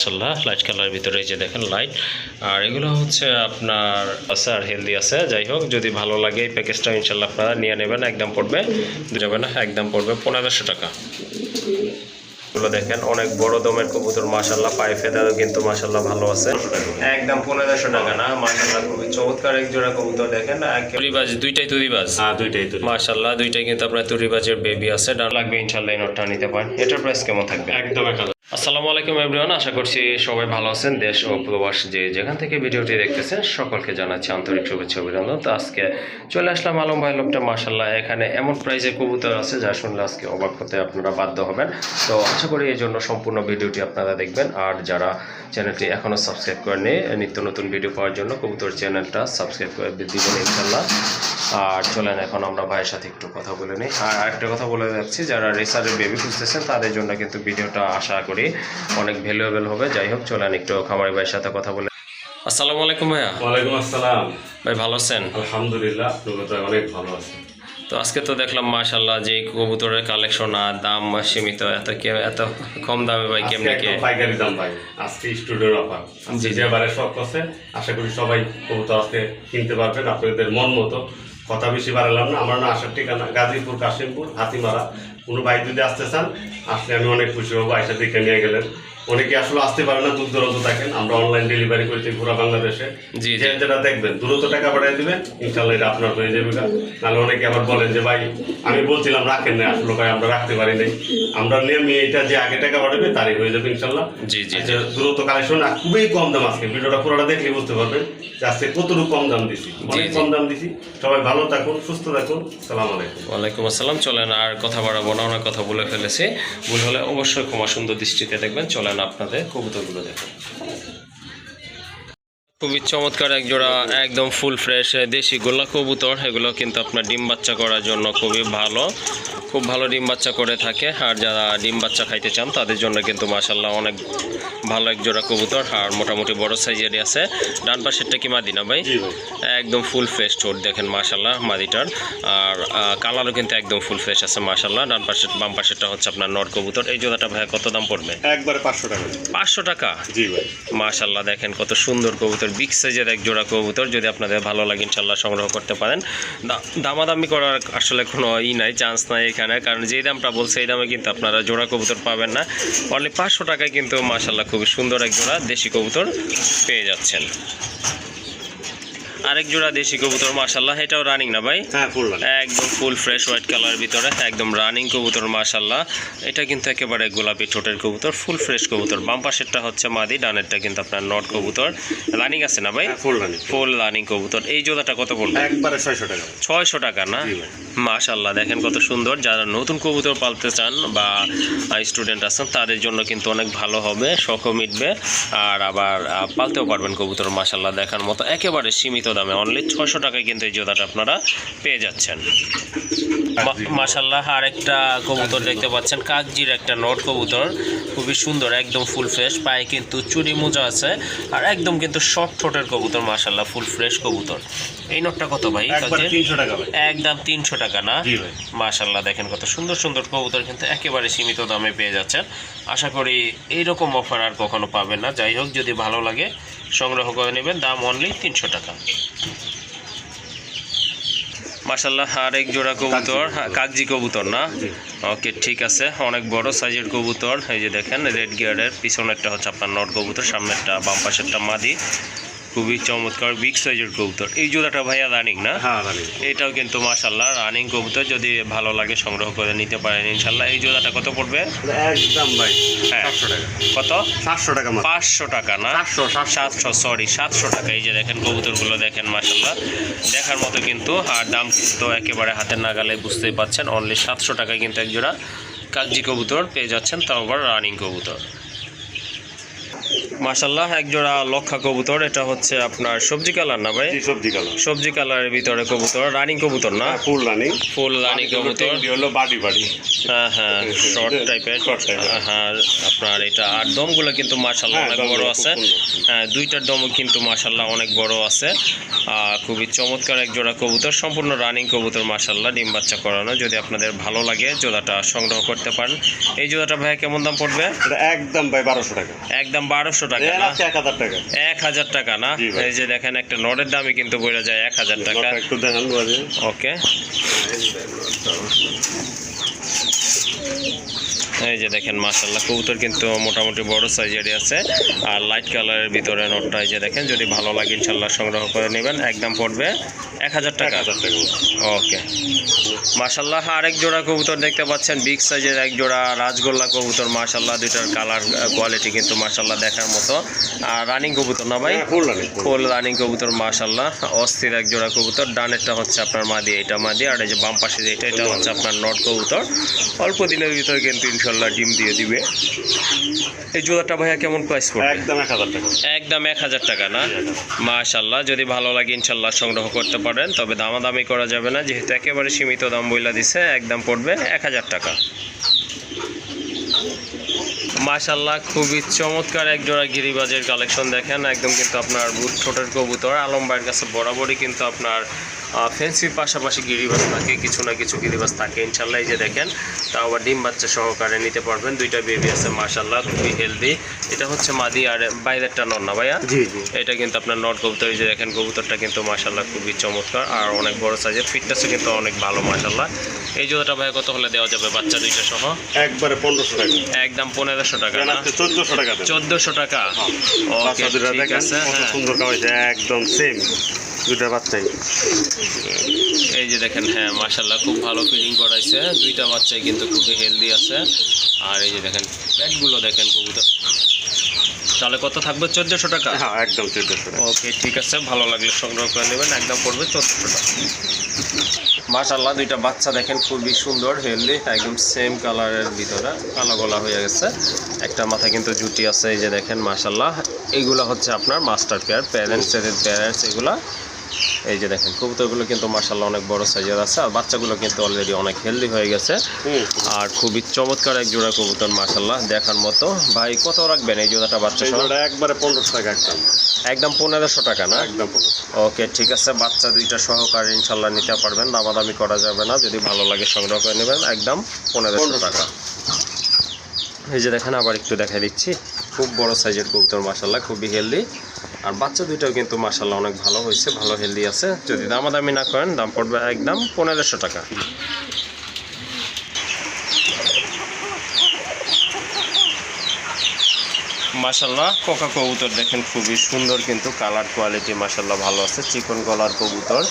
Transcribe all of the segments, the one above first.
মাসাল্লাহ লাইট কালারের ভিতরে এই যে দেখেন লাইট আর এগুলো হচ্ছে আপনার আছে আর হেলদি আছে, যাই হোক, যদি ভালো লাগে এই প্যাকেজটা ইনশাল্লাহ আপনারা নিয়ে নেবেন, একদম পড়বে, যাবে না, একদম পড়বে পনেরোশো টাকা। এগুলো দেখেন অনেক বড় দমের কবুতর মাসাল্লাহ পায়ে ফেদারও কিন্তু মাসাল্লাহ ভালো আছে। একদম পনেরোশো টাকা না? মাসাল্লাহ খুবই চমৎকার এক জোড়া কবুতর দেখেন তুরিবাজ দুইটাই তুরিবাজ? হ্যাঁ দুইটাই দুই মাশাল্লাহ দুইটাই কিন্তু আপনার তুরিবাজের বেবি আছে। ডান লাগবে ইনশাল্লাহ এই নোটটা নিতে পারেন। এটার প্রাইস কেমন থাকবে? একদম এক হাজার। আসসালামু আলাইকুম এভরিওয়ান আশা করছি সবাই ভালো আছেন দেশ ও প্রবাস যে যেখান থেকে ভিডিওটি দেখতেছেন সকলকে জানাচ্ছি আন্তরিক শুভেচ্ছা অভিনন্দন। তো আজকে চলে আসলাম আলম ভাই লোকটা মাসাল্লাহ এখানে এমন প্রাইজে কবুতর আছে যা শুনলে আজকে অবাক হতে আপনারা বাধ্য হবেন। তো আশা করি এই জন্য সম্পূর্ণ ভিডিওটি আপনারা দেখবেন। আর যারা চ্যানেলটি এখনও সাবস্ক্রাইব করেনি নিত্য নতুন ভিডিও পাওয়ার জন্য কবুতর চ্যানেলটা সাবস্ক্রাইব করে দিবেন ইনশাল্লাহ আর চলেন এখন আমরা ভাইয়ের সাথে একটু কথা বলে নিই। আর আরেকটা কথা বলে যাচ্ছি যারা রেসারের বেবি খুঁজতেছেন তাদের জন্য কিন্তু ভিডিওটা আশা করি অনেক ভ্যালুয়েবল হবে। যাই হোক চলেন একটু খামারি ভাইয়ের সাথে কথা বলে আসসালামু আলাইকুম ভাইয়া। ওয়ালাইকুম আসসালাম। ভাই ভালো আছেন? আলহামদুলিল্লাহ অনেক ভালো আছে তো আজকে তো দেখলাম মাশাল্লাহ যে কবুতরের কালেকশন আর দাম সীমিত এত কে এত কম দামে ভাই আজকে কে পাইকারি দাম ভাই। আজকে স্টুডিওর অফার। যে বারে শখ আছে আশা করি সবাই কবুতর আজকে কিনতে পারবেন। আপনাদের মন মতো। কথা বেশি বাড়ালাম না। আমার না আসার ঠিকানা গাজীপুর কাশিমপুর হাতিমারা। কোনো ভাই যদি আসতে চান আসলে আমি অনেক খুশি হব আইসা দেখে নিয়ে গেলেন। অনেকে আসলে আসতে পারে না দূর দূরান্ত থাকেন। আমরা অনলাইন ডেলিভারি করেছি পুরো বাংলাদেশে। জি, যেটা দেখবেন দ্রুত টাকা পাঠিয়ে দিবেন ইনশাল্লাহ এটা আপনার হয়ে যাবে গা। নাহলে অনেকে আবার বলেন যে ভাই আমি বলছিলাম রাখেন না আসলে ভাই আমরা রাখতে পারি নাই। আমরা নিয়মে এটা যে আগে টাকা পাঠাবে তারই হয়ে যাবে ইনশাল্লাহ জি জি আচ্ছা, দ্রুত কালেকশন আর খুবই কম দাম আজকে। ভিডিওটা পুরোটা দেখলে বুঝতে পারবেন যে আজকে কতটুকু কম দাম দিছি। অনেক কম দাম দিছি। সবাই ভালো থাকুন সুস্থ থাকুন। সালাম আলাইকুম। ওয়ালাইকুম আসসালাম। চলেন আর কথা বাড়াবো না অনেক কথা বলে ফেলেছি। ভুল হলে অবশ্যই ক্ষমা সুন্দর দৃষ্টিতে দেখবেন। চলেন আপনাদের কবুতরগুলো দেখুন। খুবই চমৎকার এক জোড়া একদম ফুল ফ্রেশ দেশি গোলা কবুতর। এগুলো কিন্তু আপনার ডিম বাচ্চা করার জন্য খুবই ভালো। খুব ভালো ডিম বাচ্চা করে থাকে। আর যারা ডিম বাচ্চা খাইতে চান তাদের জন্য কিন্তু মাসাল্লাহ অনেক ভালো এক জোড়া কবুতর। আর মোটামুটি বড় সাইজেরই আছে। ডান পাশেরটা কি মাদি না ভাই? একদম ফুল ফ্রেশ ঠোঁট দেখেন মাশাল্লাহ মাদিটার। আর কালারও কিন্তু একদম ফুল ফ্রেশ আছে মাশাল্লাহ ডান পাশে বাম পাশেরটা হচ্ছে আপনার নর কবুতর। এই জোড়াটা ভাই কত দাম পড়বে? একবারে পাঁচশো টাকা। পাঁচশো টাকা? জি ভাই। মাশাল্লাহ দেখেন কত সুন্দর কবুতর। বিগ সাইজের এক জোড়া কবুতর যদি আপনাদের ভালো লাগে ইনশাল্লাহ সংগ্রহ করতে পারেন। দামাদামি করার আসলে কোনো ই নাই চান্স নাই এখানে, কারণ যেই দামটা বলছে, এই দামে কিন্তু আপনারা জোড়া কবুতর পাবেন না। অনলি পাঁচশো টাকায় কিন্তু মাসাল্লাহ খুবই সুন্দর এক জোড়া দেশি কবুতর পেয়ে যাচ্ছেন। আরেক জোড়া দেশি কবুতর মাশাল্লাহ এটাও রানিং না ভাই? হ্যাঁ একদম ফুল ফ্রেশ হোয়াইট কালার ভিতরে একদম রানিং কবুতর মাশাল্লাহ এটা কিন্তু একেবারে গোলাপি ঠোঁটের কবুতর ফুল ফ্রেশ কবুতর। বাম পাশেরটা হচ্ছে মাদি ডানেরটা কিন্তু আপনার নট কবুতর। রানিং আছে না ভাই? হ্যাঁ ফুল রানিং কবুতর। এই জোড়াটা কত পড়বে? একবারে ছয়শো টাকা। ছয়শো টাকা না। মাশাল্লাহ দেখেন কত সুন্দর। যারা নতুন কবুতর পালতে চান বা স্টুডেন্ট আছেন তাদের জন্য কিন্তু অনেক ভালো হবে শখও মিটবে। আর আবার পালতেও পারবেন কবুতর মাশাল্লাহ দেখার মতো। একেবারে সীমিত দামে অনলি ছয়শো টাকায় কিন্তু এই জোড়াটা আপনারা পেয়ে যাচ্ছেন। মা- মাশাল্লাহ আর একটা কবুতর দেখতে পাচ্ছেন। কাকজির একটা নট কবুতর খুবই সুন্দর একদম ফুল ফ্রেশ। পায়ে কিন্তু চুরি মোজা আছে আর একদম কিন্তু শর্ট ঠোঁটের কবুতর মাশাল্লাহ ফুল ফ্রেশ কবুতর। এই নটটা কত ভাই একদম তিনশো টাকা না? মাশাল্লাহ দেখেন কত সুন্দর সুন্দর কবুতর কিন্তু একেবারে সীমিত দামে পেয়ে যাচ্ছেন। আশা করি এইরকম অফার আর কখনো পাবেন না। যাই হোক যদি ভালো লাগে সংগ্রহ করে নেবেন দাম অনলি তিনশো টাকা। মাশাল্লাহ আর এক জোড়া কবুতর। হ্যাঁ, কাগজি কবুতর না? ওকে ঠিক আছে। অনেক বড় সাইজের কবুতর। এই যে দেখেন রেড গিয়ারের পিছনেরটা হচ্ছে আপনার নট কবুতর সামনেরটা বাম পাশেরটা মাদি। খুবই চমৎকার বিগ সাইজের কবুতর। এই জোড়াটা ভাইয়া রানিং না? হ্যাঁ রানি এটাও কিন্তু মাশাল্লাহ রানিং কবুতর। যদি ভালো লাগে সংগ্রহ করে নিতে পারেন ইনশাল্লাহ এই জোড়াটা কত পড়বে? একদম ভাই হ্যাঁ। কত? সাতশো টাকা পাঁচশো টাকা না? সাতশো সরি সাতশো টাকা। এই যে দেখেন কবুতরগুলো দেখেন মাশাল্লাহ দেখার মতো কিন্তু আর দাম কিন্তু একেবারে হাতের নাগালে বুঝতেই পাচ্ছেন। অনলি সাতশো টাকায় কিন্তু একজোড়া কাগজি কবুতর পেয়ে যাচ্ছেন তাও আবার রানিং কবুতর। মাশাল্লাহ এক জোড়া লক্ষা কবুতর এটা হচ্ছে আপনার সবজি কালার না ভাই? সবজি কালার। সবজি কালারের ভিতরে কবুতর রানিং কবুতর না? Full running. ফুল রানিং কবুতর। হলো বাড়ি বাড়ি। হ্যাঁ হ্যাঁ শর্ট টাইপের। Short type এর। হ্যাঁ আপনার এটা আর দমগুলো কিন্তু মাশাল্লাহ হ্যাঁ, অনেক বড় আছে। হ্যাঁ দুইটার দম কিন্তু মাশাল্লাহ অনেক বড় আছে। আর খুবই চমৎকার এক জোড়া কবুতর সম্পূর্ণ রানিং কবুতর মাশাল্লাহ ডিম বাচ্চা করানো। যদি আপনাদের ভালো লাগে জোড়াটা সংগ্রহ করতে পারেন। এই জোড়াটা ভাইয়া কেমন দাম পড়বে? এটা একদম ভাই বারোশো টাকা। একদম বারোশো টাকা না? এক হাজার টাকা। এক হাজার টাকা না? এই যে দেখেন একটা নটের দামই কিন্তু বইরা যায় এক হাজার টাকা। একটু দেখান ওকে। এই যে দেখেন মাশাল্লাহ কবুতর কিন্তু মোটামুটি বড় সাইজেরই আছে। আর লাইট কালারের ভিতরে নোটটা এই যে দেখেন যদি ভালো লাগে ইনশাল্লাহ সংগ্রহ করে নেবেন একদম পড়বে এক হাজার টাকা। ওকে। মাশাল্লাহ আরেক জোড়া কবুতর দেখতে পাচ্ছেন বিগ সাইজের এক জোড়া রাজগোল্লা কবুতর মাশাল্লাহ দুইটার কালার কোয়ালিটি কিন্তু মাশাল্লাহ দেখার মতো। আর রানিং কবুতর না ভাই? হ্যাঁ, ফুল রানিং কবুতর মাশাল্লাহ অস্থির এক জোড়া কবুতর। ডানেরটা হচ্ছে আপনার মাদি এটা মাদি আর এই যে বাম পাশে যেটা এটা হচ্ছে আপনার নট কবুতর। অল্প দিনের ভিতরে কিন্তু ইনশাল্লাহ ডিম দিয়ে দিবে। এই জোড়াটা ভাইয়া কেমন প্রাইস পড়বে? একদম এক হাজার টাকা। একদম এক হাজার টাকা না? মাশাল্লাহ যদি ভালো লাগে ইনশাল্লাহ সংগ্রহ করতে পারেন তবে দামাদামি করা যাবে না যেহেতু একেবারে সীমিত দাম বইলা দিছে একদম পড়বে এক হাজার টাকা। মাশাল্লাহ খুবই চমৎকার এক জোড়া গিরিবাজের কালেকশন দেখেন একদম কিন্তু আপনার বুট ছোটের কবুতর আলম ভাইয়ের কাছে বরাবরই কিন্তু আপনার ফেন্সির পাশাপাশি গিরিবাজ থাকে কিছু না কিছু গিরিবাজ থাকে ইনশাল্লাহ এই যে দেখেন তাও আবার ডিম বাচ্চা সহকারে নিতে পারবেন দুইটা বেবি আছে মার্শাল্লাহ খুবই হেলদি এটা হচ্ছে মাদি আর বাইরেরটা নর না ভাইয়া? জি জি। এটা কিন্তু আপনার নট কবুতর যে দেখেন কবুতরটা কিন্তু মাশাল্লাহ খুবই চমৎকার আর অনেক বড় সাইজের ফিটনেসও কিন্তু অনেক ভালো মাশাল্লাহ এই জোড়াটা ভাই কত হলে দেওয়া যাবে বাচ্চা দুইটা সহ? একবারে পনেরোশো টাকা। একদম পনেরোশো টাকা না? চোদ্দশো টাকা। চোদ্দোশো টাকা? ওকে ঠিক আছে হ্যাঁ। সুন্দর একদম সেম দুটা বাচ্চাই এই যে দেখেন হ্যাঁ মাশাল্লাহ খুব ভালো ফিডিং করাইছে। দুইটা বাচ্চাই কিন্তু খুবই হেলদি আছে। আর এই যে দেখেন প্যাটগুলো দেখেন কবুতর। তাহলে কত থাকবে? চোদ্দোশো টাকা? হ্যাঁ একদম চোদ্দশো টাকা। ওকে ঠিক আছে। ভালো লাগলে সংগ্রহ করে নেবেন। একদম পড়বে চোদ্দোশো টাকা। মাশাল্লাহ দুইটা বাচ্চা দেখেন খুবই সুন্দর হেলদি একদম সেম কালারের ভিতরে কালো গলা হয়ে গেছে। একটা মাথা কিন্তু জুটি আছে এই যে দেখেন মাশাল্লাহ এইগুলো হচ্ছে আপনার মাস্টার পেয়ার প্যারেন্টস প্যারেন্টস এগুলা এই যে দেখেন কবুতরগুলো কিন্তু মাশাল্লাহ অনেক বড় সাইজের আছে আর বাচ্চাগুলো কিন্তু অলরেডি অনেক হেলদি হয়ে গেছে। আর খুবই চমৎকার এক জোড়া কবুতর মাশাল্লাহ দেখার মতো। ভাই কত রাখবেন এই জোড়াটা বাচ্চা একবারে পনেরোশো টাকা একদম একদম পনেরোশো টাকা না? একদম ওকে ঠিক আছে বাচ্চা দুইটা সহকারে ইনশাল্লাহ নিতে পারবেন দামাদামি করা যাবে না যদি ভালো লাগে সংগ্রহ করে নেবেন একদম পনেরোশো টাকা। এই যে দেখেন আবার একটু দেখাই দিচ্ছি খুব বড় সাইজের কবুতর মাসাল্লাহ খুবই হেলদি আর বাচ্চা দুইটাও কিন্তু মার্শাল্লাহ অনেক ভালো হয়েছে, ভালো হেলদি আছে। যদি দামাদামি না করেন, দাম পড়বে একদম পনেরোশো টাকা। মাসাল্লাহ কোকা কবুতর দেখেন খুবই সুন্দর কিন্তু কালার কোয়ালিটি মাসাল্লাহ ভালো আছে, চিকন গলার কবুতর।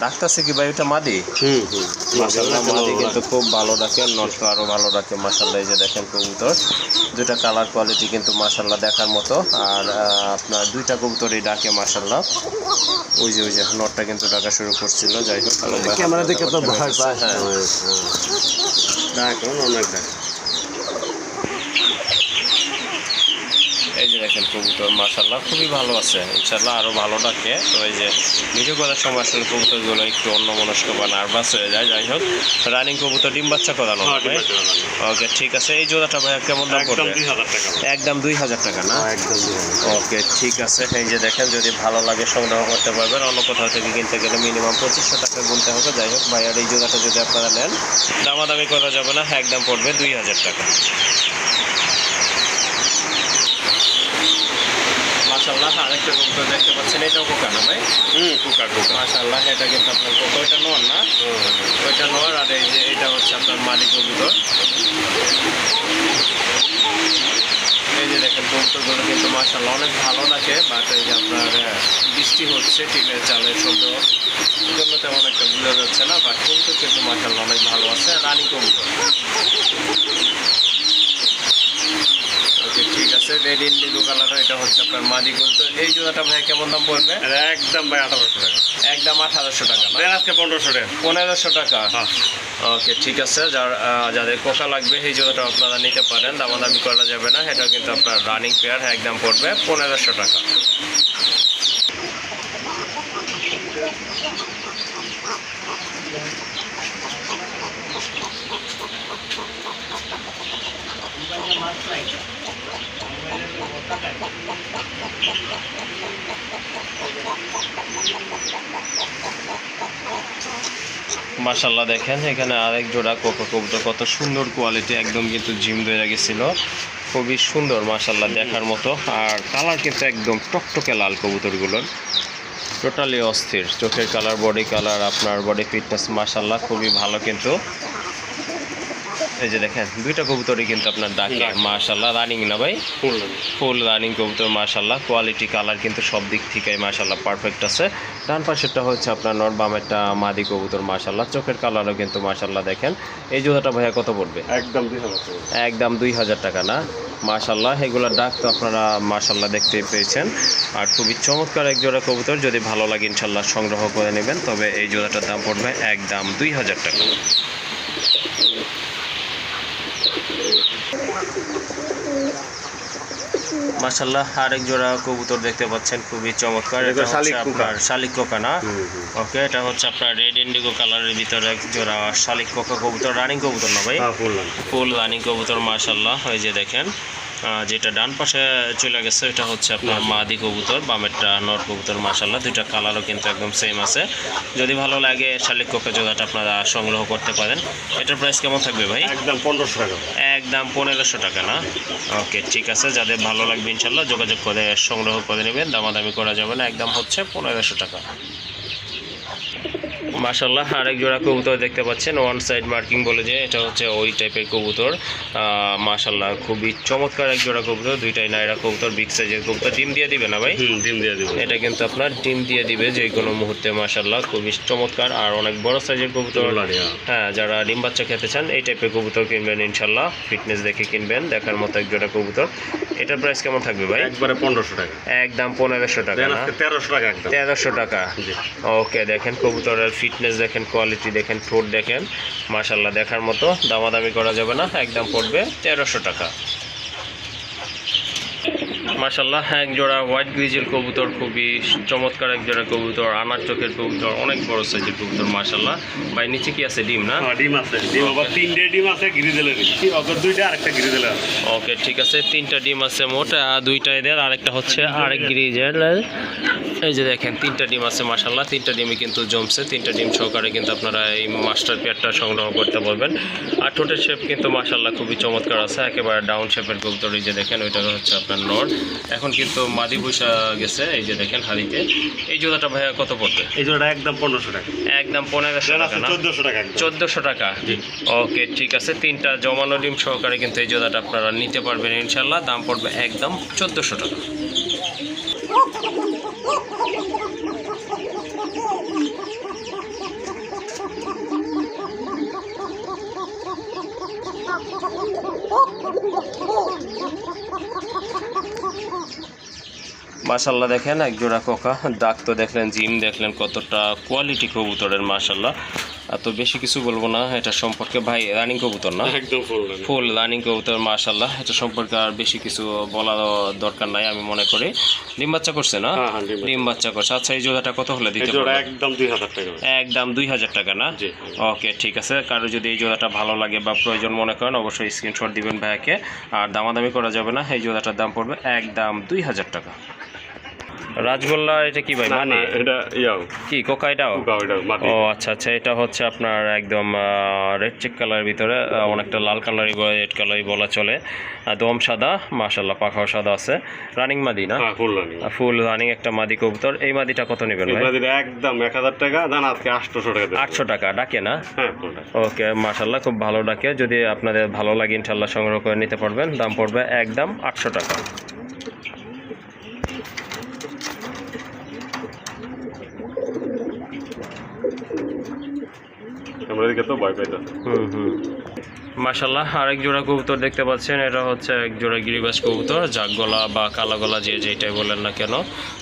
ডাকতেছে কি ভাই ওটা মাদি? হুম হুম। মাসাল্লাহ মাদি কিন্তু খুব ভালো ডাকে নটটা আরও ভালো ডাকে মাসাল্লাহ এই যে দেখেন কবুতর। দুইটা কালার কোয়ালিটি কিন্তু মাসাল্লাহ দেখার মতো। আর আপনার দুইটা কবুতরই ডাকে মাসাল্লাহ ওই যে ওই যে নটটা কিন্তু ডাকা শুরু করছিল যাই হোক ক্যামেরা দেখে তো ভয় পায়। হ্যাঁ। হ্যাঁ। অনেক দেখ এই যে দেখেন কবুতর মাসাল্লাহ খুবই ভালো আছে। ইনশাল্লাহ আরও ভালো ডাকে। তো এই যে ভিডিও করার সময় আসলে কবুতরগুলো একটু অন্য মনস্ক বা নার্ভাস হয়ে যায় যাই হোক। রানিং কবুতর ডিম বাচ্চা করানো হ্যাঁ, হবে। ওকে ঠিক আছে। এই জোড়াটা ভাইয়া কেমন দাম একদম পড়বে? দুই হাজার টাকা। একদম দুই হাজার টাকা না? হ্যাঁ, একদম ওকে ঠিক আছে। এই যে দেখেন যদি ভালো লাগে সংগ্রহ করতে পারবেন। অন্য কোথাও থেকে কিনতে গেলে মিনিমাম পঁচিশশো টাকা গুনতে হবে। যাই হোক ভাইয়ার এই জোড়াটা যদি আপনারা নেন দামাদামি করা যাবে না। একদম পড়বে দুই হাজার টাকা। মাশাল্লাহ আরেকটা কবুতর দেখতে পাচ্ছেন এটাও কোকা না ভাই? হুম কুকা কুকা মাশাল্লাহ এটা কিন্তু আপনার কোকা ওইটা নোয়ার না? ওইটা নোয়ার আর এই যে এটা হচ্ছে আপনার মাদি কবুতর। এই যে দেখেন কবুতরগুলো কিন্তু মাশাল্লাহ অনেক ভালো লাগে বাট এই যে আপনার বৃষ্টি হচ্ছে টিনের চালের শব্দ। জন্য তেমন একটা বোঝা যাচ্ছে না বাট কবুতর কিন্তু মাশাল্লাহ অনেক ভালো আছে রানী কবুতর। আছে রেড ইন্ডিগো কালার এটা হচ্ছে আপনার মাদি কবুতর এই জোড়াটা ভাই কেমন দাম পড়বে? একদম ভাই আঠারোশো টাকা। একদম আঠারোশো টাকা আজকে পনেরোশো টাকা পনেরোশো টাকা? হ্যাঁ। ওকে ঠিক আছে। যার যাদের কোকা লাগবে এই জোড়াটা আপনারা নিতে পারেন। দামাদামি করা যাবে না এটা কিন্তু আপনার রানিং পেয়ার একদম পড়বে পনেরোশো টাকা। মাশাল্লাহ দেখেন, এখানে আরেক জোড়া কোকো কবুতর, কত সুন্দর কোয়ালিটি একদম কিন্তু জিম ধরে গেছিল। খুবই সুন্দর মাশাল্লাহ দেখার মতো। আর কালার কিন্তু একদম টকটকে লাল কবুতরগুলোর। টোটালি অস্থির, চোখের কালার বডি কালার আপনার বডি ফিটনেস মাশাল্লাহ খুবই ভালো কিন্তু। এই যে দেখেন দুইটা কবুতরই কিন্তু আপনার ডাকে। মাশাল্লাহ রানিং না ভাই? ফুল ফুল রানিং কবুতর মাশাল্লাহ কোয়ালিটি কালার কিন্তু সব দিক থেকে মাশাল্লাহ পারফেক্ট আছে। ডান পাশেরটা হচ্ছে আপনার নর বামেরটা মাদি কবুতর মাশাল্লাহ চোখের কালারও কিন্তু মাশাল্লাহ দেখেন। এই জোড়াটা ভাইয়া কত পড়বে? একদম একদম দুই হাজার টাকা না? মাশাল্লাহ এগুলোর ডাক তো আপনারা মাশাল্লাহ দেখতে পেয়েছেন। আর খুবই চমৎকার এক জোড়া কবুতর যদি ভালো লাগে ইনশাল্লাহ সংগ্রহ করে নেবেন তবে এই জোড়াটার দাম পড়বে একদম দুই হাজার টাকা। মাশাল্লাহ আরেক জোড়া কবুতর দেখতে পাচ্ছেন খুবই চমৎকার। এটা হচ্ছে শালিক কোকা। আপনার শালিক কোকা না? ওকে এটা হচ্ছে আপনার রেড ইন্ডিগো কালারের ভিতরে এক জোড়া শালিক কোকা কবুতর রানিং কবুতর না ভাই? হ্যাঁ ফুল রানিং। কবুতর মাশাল্লাহ ওই যে দেখেন। যেটা ডান পাশে চলে গেছে এটা হচ্ছে আপনার মাদি কবুতর বামেরটা নর কবুতর মাশাল্লাহ দুইটা কালারও কিন্তু একদম সেম আছে। যদি ভালো লাগে শালিক কোকা জোড়াটা আপনারা সংগ্রহ করতে পারেন। এটার প্রাইস কেমন থাকবে ভাই? একদম পনেরোশো টাকা। একদম পনেরোশো টাকা না? ওকে ঠিক আছে যাদের ভালো লাগবে ইনশাল্লাহ যোগাযোগ করে সংগ্রহ করে নেবেন দামাদামি করা যাবে না একদম হচ্ছে পনেরোশো টাকা। মাশাল্লাহ আরেক জোড়া কবুতর দেখতে পাচ্ছেন ওয়ান সাইড মার্কিং বলে যে এটা হচ্ছে ওই টাইপের কবুতর। মাশাল্লাহ খুবই চমৎকার এক জোড়া কবুতর দুইটাই নাইরা কবুতর বিগ সাইজের কবুতর। ডিম দিয়ে দিবে না ভাই? ডিম দিয়ে দেবো। এটা কিন্তু আপনার ডিম দিয়ে দিবে যে কোনো মুহূর্তে মাশাল্লাহ খুবই চমৎকার। আর অনেক বড় সাইজের কবুতর হ্যাঁ যারা ডিম বাচ্চা খেতে চান এই টাইপের কবুতর কিনবেন ইনশাল্লাহ ফিটনেস দেখে কিনবেন দেখার মতো এক জোড়া কবুতর। এটার প্রাইস কেমন থাকবে ভাই? একবারে পনেরোশো টাকা। একদম পনেরোশো টাকা তেরোশো টাকা তেরোশো টাকা। ওকে দেখেন কবুতরের ফিটনেস দেখেন, কোয়ালিটি দেখেন ফ্রুট দেখেন মাশাল্লাহ দেখার মতো, দামাদামি করা যাবে না, একদম পড়বে তেরোশো টাকা। মাশাল্লাহ এক জোড়া হোয়াইট গ্রিজের কবুতর খুবই চমৎকার এক জোড়া কবুতর আনার চোখের কবুতর অনেক বড় সাইজের কবুতর মাশাল্লাহ ভাই নিচে কি আছে ডিম না? হ্যাঁ ডিম আছে ডিম আবার তিনটে ডিম আছে গিরি দিলে অগর দুইটা আরেকটা গিরি দিলে ওকে ঠিক আছে তিনটা ডিম আছে মোট আর দুইটা এদের আরেকটা হচ্ছে আরেক গ্রিজের এই যে দেখেন তিনটা ডিম আছে মাসাল্লাহ তিনটা ডিমই কিন্তু জমছে তিনটা ডিম সহকারে কিন্তু আপনারা এই মাস্টার পেয়ারটা সংগ্রহ করতে পারবেন। আর ঠোঁটের শেপ কিন্তু মাসাল্লাহ খুবই চমৎকার আছে একেবারে ডাউন শেপের কবুতর এই যে দেখেন ওইটা হচ্ছে আপনার নর। এখন কিন্তু মাদি বৈশা গেছে এই যে দেখেন হাড়িতে। এই জোড়াটা ভাইয়া কত পড়বে? এই জোড়াটা একদম পনেরোশো টাকা। একদম পনেরোশো টাকা না? চোদ্দোশো টাকা চোদ্দোশো টাকা? ওকে ঠিক আছে। তিনটা জমানো ডিম সহকারে কিন্তু এই জোড়াটা আপনারা নিতে পারবেন ইনশাল্লাহ। দাম পড়বে একদম চোদ্দোশো টাকা। মাশাল্লাহ দেখেন এক জোড়া কোকা। ডাক তো দেখলেন জিম দেখলেন কতটা কোয়ালিটি কবুতরের মাশাল্লাহ আর তো বেশি কিছু বলব না এটা সম্পর্কে। ভাই রানিং কবুতর না? একদম ফুল রানিং কবুতর মাশাল্লাহ এটা সম্পর্কে আর বেশি কিছু বলা দরকার নাই আমি মনে করি। ডিম বাচ্চা করছে না? হ্যাঁ, হ্যাঁ, ডিম বাচ্চা। করছে। আচ্ছা এই জোড়াটা কত হলে দিতে একদম দুই হাজার টাকা একদম দুই হাজার টাকা না? ওকে ঠিক আছে। কারও যদি এই জোড়াটা ভালো লাগে বা প্রয়োজন মনে করেন অবশ্যই স্ক্রিনশট দিবেন ভাইকে আর দামাদামি করা যাবে না এই জোড়াটার দাম পড়বে একদম দুই হাজার টাকা। রাজগোল্লা এটা কি ভাই মানে? এটা ইয়াও। কি কোকা এটাও ও আচ্ছা আচ্ছা এটা হচ্ছে আপনার একদম রেড চেক কালারের ভিতরে অনেকটা লাল কালারই রেড কালারই বলা চলে। দম সাদা মাশাল্লাহ পাখাও সাদা আছে। রানিং মাদি না? হ্যাঁ ফুল রানি ফুল রানিং একটা মাদি কবুতর। এই মাদিটা কত নেবেন ভাই? একদম এক হাজার টাকা দেন আজকে আটশোশো টাকা। আটশো টাকা ডাকে না? হ্যাঁ ওকে মাশাল্লাহ খুব ভালো ডাকে। যদি আপনাদের ভালো লাগে ইনশাল্লাহ সংগ্রহ করে নিতে পারবেন। দাম পড়বে একদম আটশো টাকা। আমরা এদিকে তো ভয় পাইতেছে হুম আরেক জোড়া কবুতর দেখতে পাচ্ছেন এটা হচ্ছে এক জোড়া গিরিবাস কবুতর জাগ গলা বা কালা গলা যে যেটাই বলেন না কেন।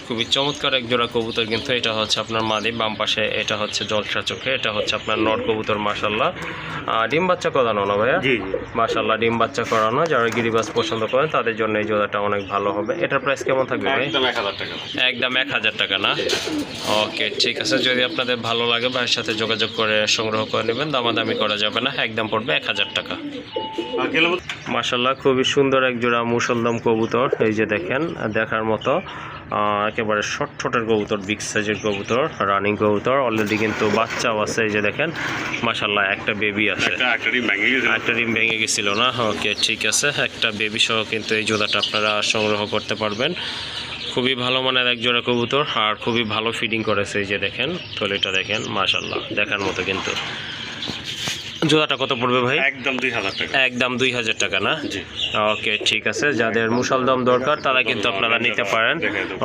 খুবই চমৎকার এক জোড়া কবুতর কিন্তু এটা হচ্ছে আপনার মাদি বাম পাশে এটা হচ্ছে জলসা চোখে এটা হচ্ছে আপনার নর কবুতর মাশাল্লাহ আহ, ডিম বাচ্চা করানো না ভাইয়া? জি জি। ডিম বাচ্চা করানো যারা গিরিবাস পছন্দ করেন তাদের জন্য এই জোড়াটা অনেক ভালো হবে। এটার প্রাইস কেমন থাকবে ভাই? একদম এক হাজার টাকা। একদম এক হাজার টাকা না? ওকে ঠিক আছে যদি আপনাদের ভালো লাগে ভাইয়ের সাথে যোগাযোগ করে সংগ্রহ করে নেবেন দামাদামি করা যাবে না একদম পড়বে এক হাজার টাকা। গেলে মাশাল্লাহ খুবই সুন্দর এক জোড়া মুসলদম কবুতর এই যে দেখেন দেখার মতো একেবারে শর্ট ছোটের কবুতর বিগ সাইজের কবুতর রানিং কবুতর অলরেডি কিন্তু বাচ্চাও আছে এই যে দেখেন মাশাল্লাহ একটা বেবি আছে। একটা ডিম ভেঙে গেছিল। না? ওকে ঠিক আছে একটা বেবি সহ কিন্তু এই জোড়াটা আপনারা সংগ্রহ করতে পারবেন। খুবই ভালো মানের এক জোড়া কবুতর আর খুবই ভালো ফিডিং করেছে এই যে দেখেন থলিটা দেখেন মাশাল্লাহ দেখার মতো কিন্তু। জোড়াটা কত পড়বে ভাই? একদম দুই হাজার টাকা। একদম দুই হাজার টাকা না? ওকে ঠিক আছে। যাদের মুসলদম দরকার তারা কিন্তু আপনারা নিতে পারেন।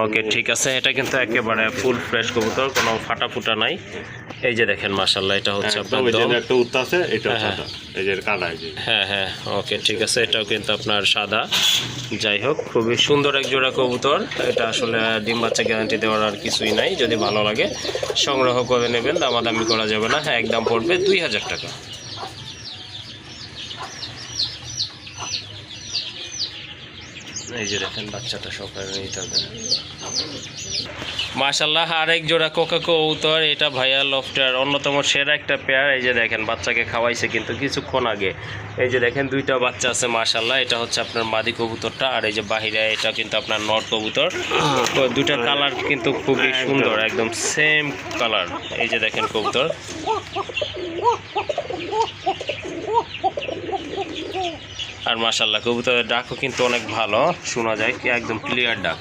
ওকে ঠিক আছে। এটা কিন্তু একেবারে ফুল ফ্রেশ কবুতর কোনো ফাটা ফুটা নাই। এই যে দেখেন মাশাল্লাহ এটা হচ্ছে আপনার এই যে একটা উত্তা আছে এটা হ্যাঁ, সাদা। এই যে যে। হ্যাঁ হ্যাঁ ওকে ঠিক আছে। এটাও কিন্তু আপনার সাদা। যাই হোক খুবই সুন্দর এক জোড়া কবুতর। এটা আসলে ডিম বাচ্চা গ্যারান্টি দেওয়ার আর কিছুই নাই। যদি ভালো লাগে সংগ্রহ করে নেবেন। দামাদামি করা যাবে না। হ্যাঁ একদম পড়বে দুই হাজার টাকা। এই যে দেখেন বাচ্চাটা সকালে নিতে হবে মাশাল্লাহ আরেক জোড়া কোকা কবুতর এটা ভাইয়া লফটার অন্যতম সেরা একটা পেয়ার এই যে দেখেন বাচ্চাকে খাওয়াইছে কিন্তু কিছুক্ষণ আগে। এই যে দেখেন দুইটা বাচ্চা আছে মাশাল্লাহ এটা হচ্ছে আপনার মাদি কবুতরটা আর এই যে বাহিরে এটা কিন্তু আপনার নর কবুতর। তো দুইটা কালার কিন্তু খুবই সুন্দর একদম সেম কালার এই যে দেখেন কবুতর। আর মাশাল্লাহ কবুতরের ডাকও কিন্তু অনেক ভালো শোনা যায় একদম ক্লিয়ার ডাক।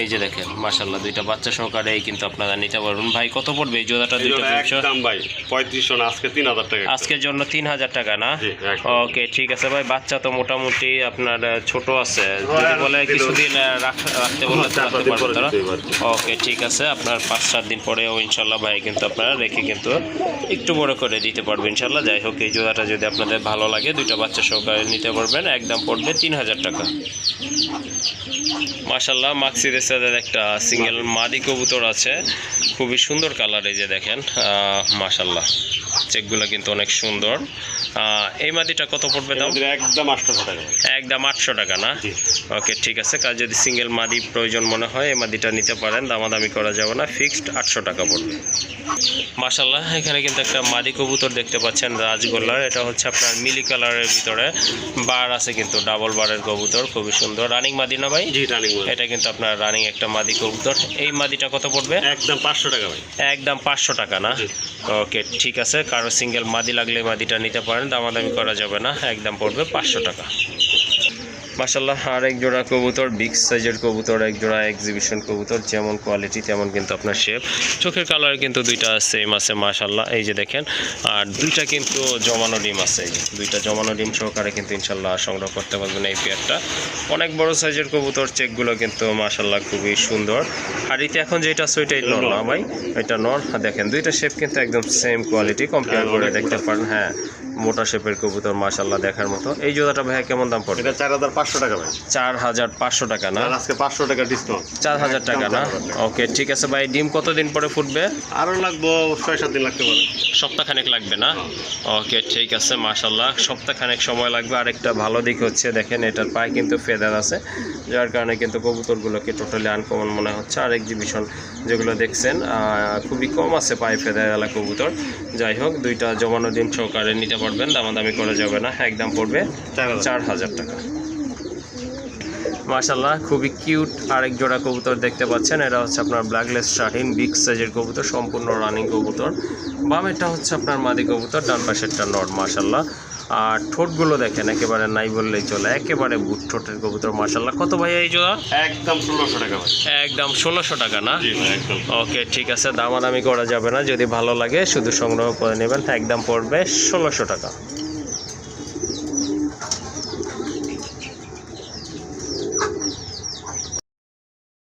এই যে দেখেন মাশাল্লাহ দুইটা বাচ্চা সহকারে কিন্তু আপনারা নিতে পারবেন। ভাই কত পড়বে এই জোড়াটা দুইটা একদম ভাই পঁয়ত্রিশশো না আজকে তিন হাজার টাকা আজকের জন্য তিন হাজার টাকা না? ওকে ঠিক আছে ভাই বাচ্চা তো মোটামুটি আপনার ছোট আছে। যদি হ্যাঁ, বলে কিছুদিন রাখতে চার রাখতে পাঁচ দিন পরে তারা। ওকে ঠিক আছে আপনার পাঁচ সাত দিন পরেও ইনশাল্লাহ ভাই কিন্তু আপনারা রেখে কিন্তু একটু বড় করে দিতে পারবেন ইনশাল্লাহ যাই হোক এই জোড়াটা যদি আপনাদের ভালো লাগে দুইটা বাচ্চা সহকারে নিতে পারবেন একদম পড়বে তিন হাজার টাকা। মাশাল্লাহ মাক্সিদের সাথে একটা সিঙ্গেল মাদি কবুতর আছে। খুবই সুন্দর কালার এই যে দেখেন। মাশাল্লাহ চেকগুলো কিন্তু অনেক সুন্দর। এই মাদিটা কত পড়বে দাম? একদম আটশোশো টাকা একদম আটশো টাকা না? ওকে ঠিক আছে। কাজ যদি সিঙ্গেল মাদি প্রয়োজন মনে হয় এই মাদিটা নিতে পারেন। দামাদামি করা যাবে না। ফিক্সড আটশো টাকা পড়বে। মাশাল্লাহ এখানে কিন্তু একটা মাদি কবুতর দেখতে পাচ্ছেন রাজগোল্লার। এটা হচ্ছে আপনার মিলি কালারের ভিতরে। বার আছে কিন্তু ডাবল বারের কবুতর। খুবই সুন্দর। রানিং মাদি না ভাই? জি রানিং এটা কিন্তু আপনার রানিং একটা মাদি কবুতর। এই মাদিটা কত পড়বে? একদম পাঁচশো টাকা ভাই। একদম পাঁচশো টাকা না? ওকে ঠিক আছে। কারও সিঙ্গেল মাদি লাগলে মাদিটা নিতে পারেন দামাদামি করা যাবে না। একদম পড়বে পাঁচশো টাকা। মাসাল্লাহ আর এক জোড়া কবুতর বিগ সাইজের কবুতর, এক জোড়া এক্সিবিশন কবুতর, যেমন কোয়ালিটি তেমন কিন্তু আপনার শেপ চোখের কালার কিন্তু দুইটা সেম আছে মাশাল্লাহ এই যে দেখেন। আর দুইটা কিন্তু জমানো ডিম আছে দুইটা জমানো ডিম সহকারে কিন্তু ইনশাল্লাহ সংগ্রহ করতে পারবেন এই পেয়ারটা অনেক বড় সাইজের কবুতর, চেকগুলো কিন্তু মাশাল্লাহ খুবই সুন্দর। এতে এখন যেটা আছে ওইটাই নর না ভাই? এটা নর, দেখেন, দুইটা শেপ কিন্তু একদম সেম কোয়ালিটি কম্পেয়ার করে দেখতে পারেন হ্যাঁ। মোটা শেপের কবুতর মাশাল্লাহ দেখার মতো। এই জোড়াটা ভাইয়া কেমন দাম পড়বে? এটা চার হাজার পাঁচশো টাকা ভাই। চার হাজার পাঁচশো টাকা না? আজকে পাঁচশো টাকা ডিসকাউন্ট চার হাজার টাকা না? ওকে ঠিক আছে ভাই ডিম কতদিন পরে ফুটবে? আরও লাগবো ছয় সাত দিন লাগতে পারে। সপ্তাহখানেক লাগবে না? ওকে ঠিক আছে মাশাল্লাহ সপ্তাহখানেক সময় লাগবে। আরেকটা ভালো দিক হচ্ছে দেখেন এটার পায়ে কিন্তু ফেদার আছে যার কারণে কিন্তু কবুতরগুলোকে টোটালি আনকমন মনে হচ্ছে। আর এক্সিবিশন যেগুলো দেখছেন খুবই কম আছে পায়ে ফেদার এলা কবুতর। যাই হোক দুইটা জমানো ডিম সহকারে নিতে পারবেন দামাদামি করা যাবে না একদম পড়বে চার হাজার। টাকা। মার্শাল্লাহ খুবই কিউট আরেক জোড়া কবুতর দেখতে পাচ্ছেন এটা হচ্ছে আপনার ব্ল্যাকলেস শাহিন বিগ সাইজের কবুতর সম্পূর্ণ রানিং কবুতর। বামেরটা হচ্ছে আপনার মাদি কবুতর ডান পাশেরটা নর মাশাল্লাহ আর ঠোঁটগুলো দেখেন একেবারে নাই বললেই চলে একেবারে বুট ঠোঁটের কবুতর মার্শাল্লাহ কত ভাই এই জোড়া? একদম ষোলোশো টাকা একদম ষোলোশো টাকা না? জি ভাই একদম। ওকে ঠিক আছে দামাদামি করা যাবে না যদি ভালো লাগে শুধু সংগ্রহ করে নেবেন একদম পড়বে ষোলোশো টাকা।